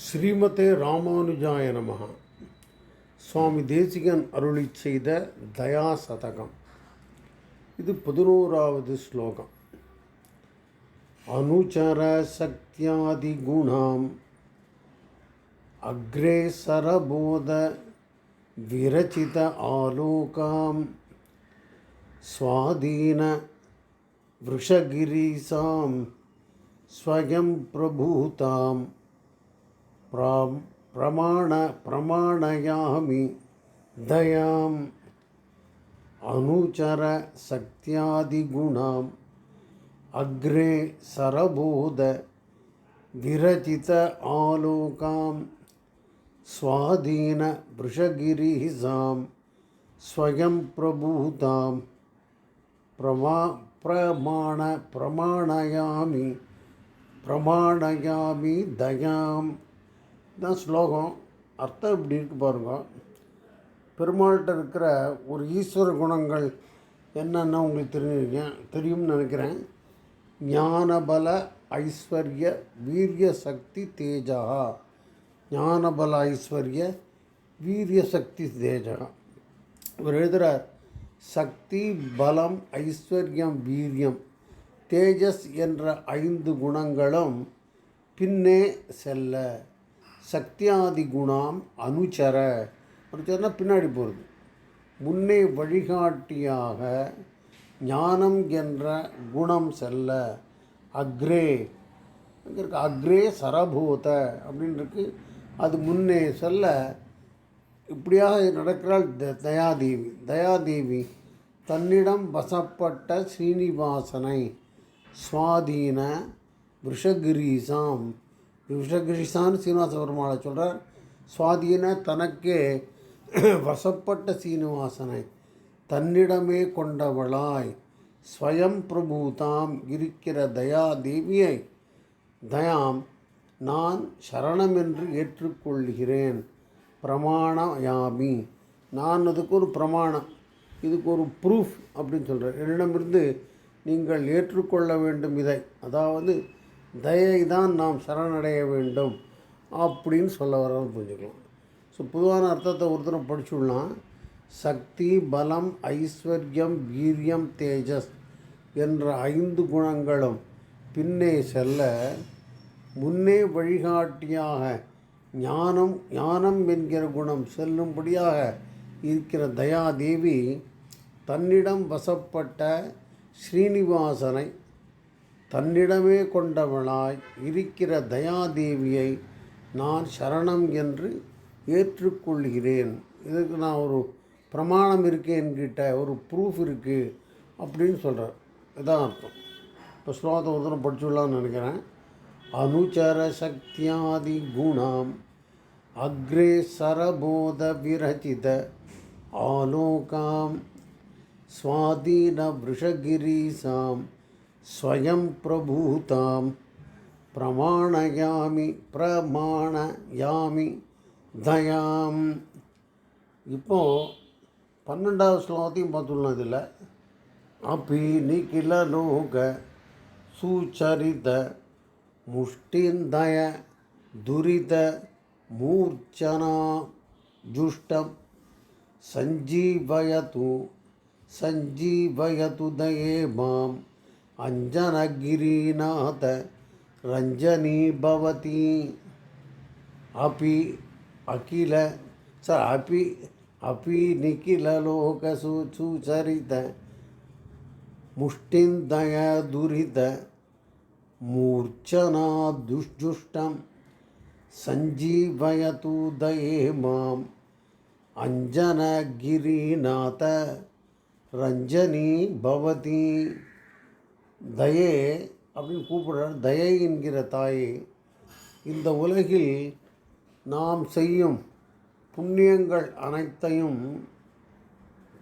ஸ்ரீமதே ராமானுஜாய நமகா சுவாமி தேசிகன் அருளி செய்த தயா சதகம் இது பதினோராவது ஸ்லோகம் அனுச்சர சக்தியாதி குணாம் அக்ரேசரபோத விரச்சித ஆலோகாம் சுவாதீன விஷகிரீசாம் ஸ்வயம் பிரபூதாம் प्रमाण प्रमाणयामि दयाम् अनुचरशक्त्यादिगुणाम् अग्रे सरबोध विरचित आलोकां स्वाधीनवृषगिरिहिसां स्वयं प्रभूतां प्रमा प्रमाण प्रमाणयामि प्रमाणयामि दयाम् தான் ஸ்லோகம். அர்த்தம் இப்படி இருக்கு பாருங்க. பெருமாள்கிட்ட இருக்கிற ஒரு ஈஸ்வர குணங்கள் என்னென்ன உங்களுக்கு தெரிஞ்சிருக்கீங்க. தெரியும்னு நினைக்கிறேன். ஞானபல ஐஸ்வர்ய வீரிய சக்தி தேஜா ஞானபல ஐஸ்வர்ய வீரிய சக்தி தேஜா இவர் எழுதுகிறார் சக்தி பலம் ஐஸ்வர்யம் வீரியம் தேஜஸ் என்ற ஐந்து குணங்களும் பின்னே செல்ல. சக்தியாதி குணாம் அனுச்சர அனுச்சரனா பின்னாடி போகிறது முன்னே வழிகாட்டியாக ஞானம் என்ற குணம் செல்ல. அக்ரே. அங்கே இருக்கு அக்ரே சரபூத அப்படின்னு இருக்கு. அது முன்னே செல்ல. இப்படியாக நடக்கிறாள் த- தயாதேவி. தயாதேவி தன்னிடம் வசப்பட்ட ஸ்ரீனிவாசனை சுவாதீன விஷகிரீசாம் விஷகிரீசான்னு சீனிவாச பெருமாளை சொல்கிறார் சுவாதீன தனக்கே வசப்பட்ட சீனிவாசனை தன்னிடமே கொண்டவளாய் ஸ்வயம் பிரபூதாம் இருக்கிற தயாதேவியை தயாம் நான் சரணமென்று ஏற்றுக்கொள்கிறேன். பிரமாணயாமி. நான் அதுக்கு ஒரு பிரமாணம் இதுக்கு ஒரு ப்ரூஃப் அப்படின்னு சொல்கிறேன் என்னிடமிருந்து நீங்கள் ஏற்றுக்கொள்ள வேண்டும் இதை. அதாவது தயை தான் நாம் சரணடைய வேண்டும் அப்படின்னு சொல்ல வரோம்னு புரிஞ்சுக்கலாம். ஸோ பொதுவான அர்த்தத்தை ஒருத்தரம் படிச்சுடலாம். சக்தி பலம் ஐஸ்வர்யம் வீரியம் தேஜஸ் என்ற ஐந்து குணங்களும் பின்னே செல்ல முன்னே வழிகாட்டியாக ஞானம் ஞானம் என்கிற குணம் செல்லும்படியாக இருக்கிற தயாதேவி தன்னிடம் வசப்பட்ட ஸ்ரீனிவாசனை தன்னிடமே கொண்டவளாய் இருக்கிற தயாதேவியை நான் சரணம் என்று ஏற்றுக்கொள்கிறேன். இதுக்கு நான் ஒரு பிரமாணம் இருக்குது என்கிட்ட ஒரு ப்ரூஃப் இருக்குது அப்படின்னு சொல்கிறேன் இதான் அர்த்தம். இப்போ ஸ்லோகத்தை ஒருத்தரம் படிச்சுடலாம்னு நினைக்கிறேன். அனுச்சர சக்தியாதி குணம் அக்ரே சரபோத விரச்சித ஆலோகாம் சுவாதீன விஷகிரீசாம் स्वयं प्रभूतां प्रमाणयामि பிரமாணயாமி தயாம் இப்போது பன்னெண்டாவது ஸ்லோகத்தையும் பார்த்துடலாம் இதில் அப்பி நிகில லோக சுச்சரித முஷ்டிந்தய துரித மூர்ச்சனா ஜுஷ்டம் सञ्जीवयतु सञ्जीवयतु दये माम् अञ्जनगिरिनाथ रञ्जनी भवती। अपि अखिल, स अपि अपि निखिललोकसु सुचरित मुष्टिन्दयदुरित। मूर्चना दुष्जुष्टं सञ्जीवयतु दये माम्। अञ्जनगिरिनाथ रञ्जनी भवती। தயே அப்படின்னு கூப்பிடுறார். தயை என்கிற தாயே இந்த உலகில் நாம் செய்யும் புண்ணியங்கள் அனைத்தையும்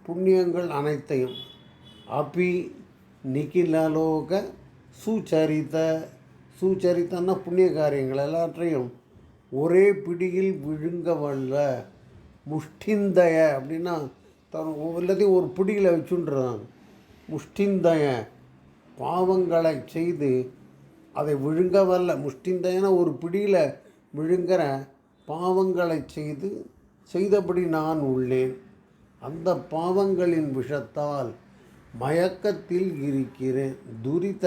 புண்ணியங்கள் அனைத்தையும் அபி நிகிலலோக சுச்சரித்த சுச்சரித்தன்னா புண்ணிய காரியங்கள் எல்லாற்றையும் ஒரே பிடியில் விழுங்க வல்ல முஷ்டிந்தய அப்படின்னா தன் எல்லாத்தையும் ஒரு பிடியில் வச்சுன்றான் முஷ்டிந்தய பாவங்களை செய்து அதை விழுங்க வரல. முஷ்டிந்தையான ஒரு பிடியில் விழுங்கிற பாவங்களை செய்து செய்தபடி நான் உள்ளேன். அந்த பாவங்களின் விஷத்தால் மயக்கத்தில் இருக்கிறேன். துரித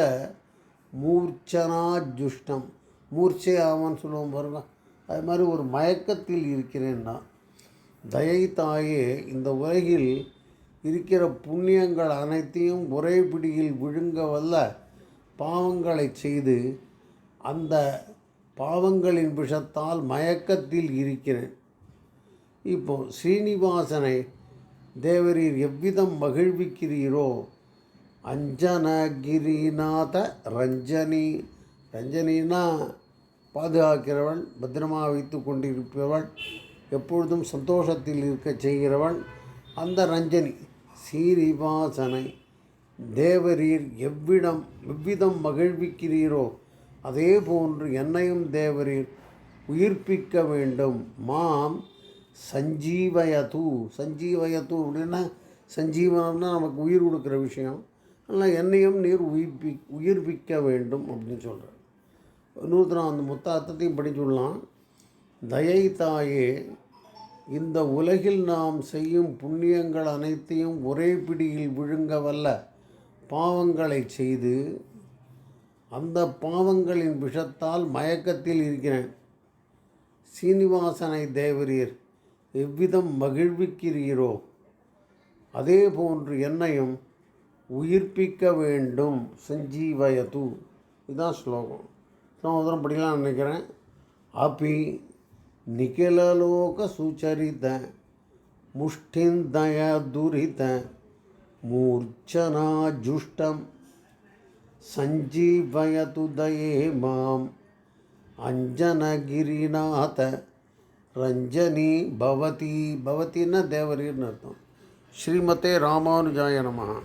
மூர்ச்சனா ஜுஷ்டம் மூர்ச்சை ஆவான்னு சொல்லுவோம் பாருங்க. அது மாதிரி ஒரு மயக்கத்தில் இருக்கிறேன்னா தயை தாயே இந்த உலகில் இருக்கிற புண்ணியங்கள் அனைத்தையும் ஒரே பிடியில் விழுங்க வல்ல பாவங்களை செய்து அந்த பாவங்களின் விஷத்தால் மயக்கத்தில் இருக்கிறேன். இப்போ ஸ்ரீனிவாசனை தேவரீர் எவ்விதம் மகிழ்விக்கிறீரோ? அஞ்சனகிரிநாத ரஞ்சனி. ரஞ்சனினா பாதுகாக்கிறவள் பத்திரமா வைத்து கொண்டிருப்பவள் எப்பொழுதும் சந்தோஷத்தில் இருக்கச் செய்கிறவள் அந்த ரஞ்சனி. சீரிவாசனை. தேவரீர் எவ்விடம் எவ்விதம் மகிழ்விக்கிறீரோ அதே போன்று என்னையும் தேவரீர் உயிர்ப்பிக்க வேண்டும். மாம் சஞ்சீவயது. சஞ்சீவயது அப்படின்னா சஞ்சீவனம்னா நமக்கு உயிர் கொடுக்குற விஷயம். ஆனால் என்னையும் நீர் உயிர்ப்பி உயிர்ப்பிக்க வேண்டும் அப்படின்னு சொல்கிறார் நூற்றுனா அந்த முத்தாத்தத்தையும் படிச்சுடலாம் தயை தாயே இந்த உலகில் நாம் செய்யும் புண்ணியங்கள் அனைத்தையும் ஒரே பிடியில் விழுங்க வல்ல பாவங்களை செய்து அந்த பாவங்களின் விஷத்தால் மயக்கத்தில் இருக்கிறேன். சீனிவாசனை தேவரீர் எவ்விதம் மகிழ்விக்கிறீரோ? அதே போன்று என்னையும் உயிர்ப்பிக்க வேண்டும். சஞ்சீவயது. இதுதான் ஸ்லோகம். சமோதரம் படிக்கலாம் நினைக்கிறேன். அப்பி நிகிலலோக சுச்சரித முஷ்டிந்தய துரித மூர்ச்சனா ஜுஷ்டம் சஞ்சீவயது தயே மாம் அஞ்சனகிரிநாத ரஞ்சனி பவதி பவத்தின்னா தேவரீர்னு அர்த்தம் ஸ்ரீமதே ராமானுஜாய நமஹா